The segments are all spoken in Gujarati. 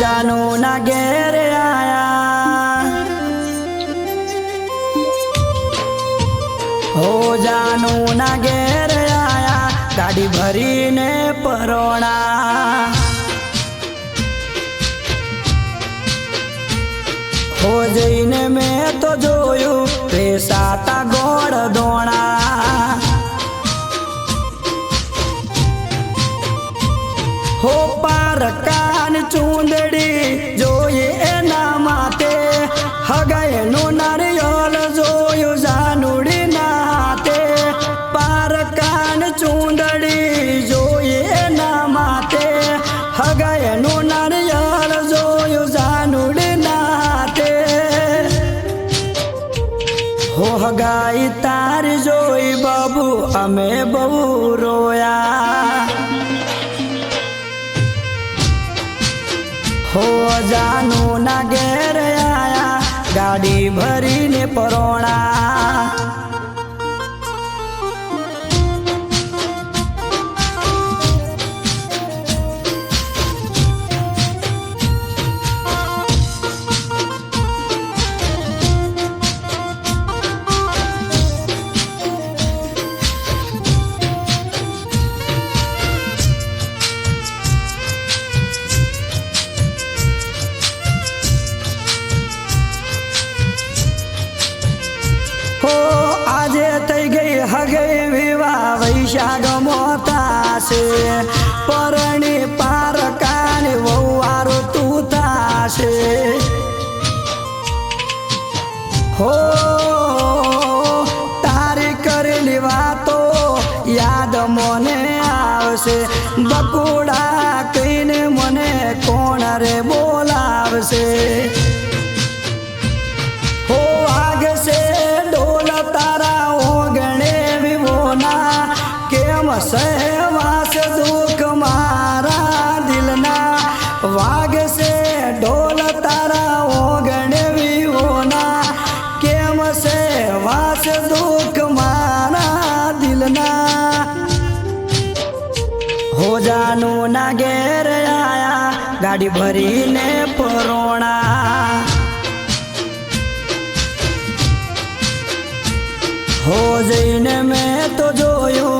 જાનું ના ઘેર આયા હો જાનું ના ઘેર આયા ગાડી ભરીને પરોણા હો જઈને મેં તો જોયું રેસાતા ગોળ દોણા હો પારકાન ચૂંદડી બાબુ અમે બહુ રોયા. હો જાનું ના ઘેર આયા ગાડી ભરીને પરોણા. મોતાશે પરણી પારકાને વહુવારું તું થાશે હો, તારી કરેલી વાતો યાદ મને આવશે. બકુડા કહીને મને કોણ રે બોલાવશે? સહેવાસ દુઃખ મારા દિલના વાગશે ઢોલ તારા ઓગણે વિવોના કેમ વાસ દુઃખ મારા દિલના? હો જાનું ના ઘેર આયા, ગાડી ભરીને પરોણા. હો જઈને મેં તો જોયું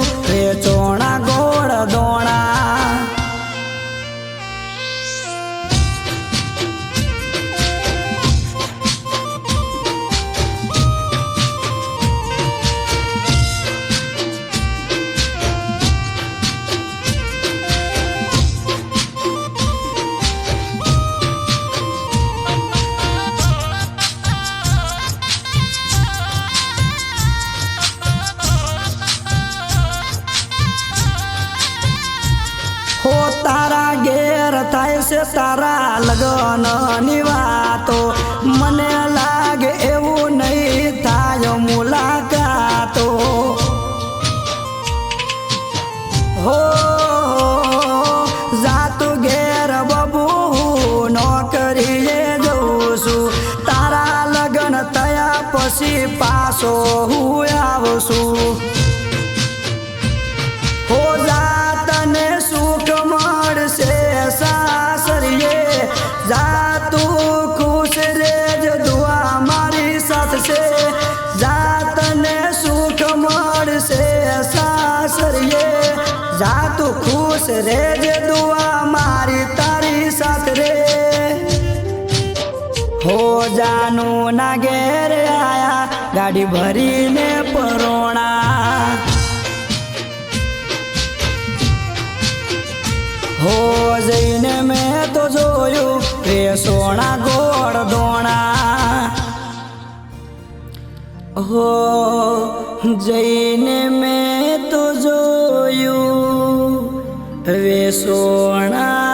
થાય છે તારા લગનની વાતો. મને લાગે એવું નહીં થાય મુલાકાતો. હો, જાતું ઘેર બબુ નોકરીએ છું તારા લગન થયા પછી પાછો હું આવું હો છે. જાતને સુખ મળશે સાસરીએ જાત ખુશ રેજ દુઆ મારી તારી સાથ રે. હો જાનું ના ઘેર આયા, ગાડી ભરીને પરોણા. હો જઈને મેં તો જોયું રે સોના ગોળ દોણા. હો જઈને મેં તો જોયું વે ગોળ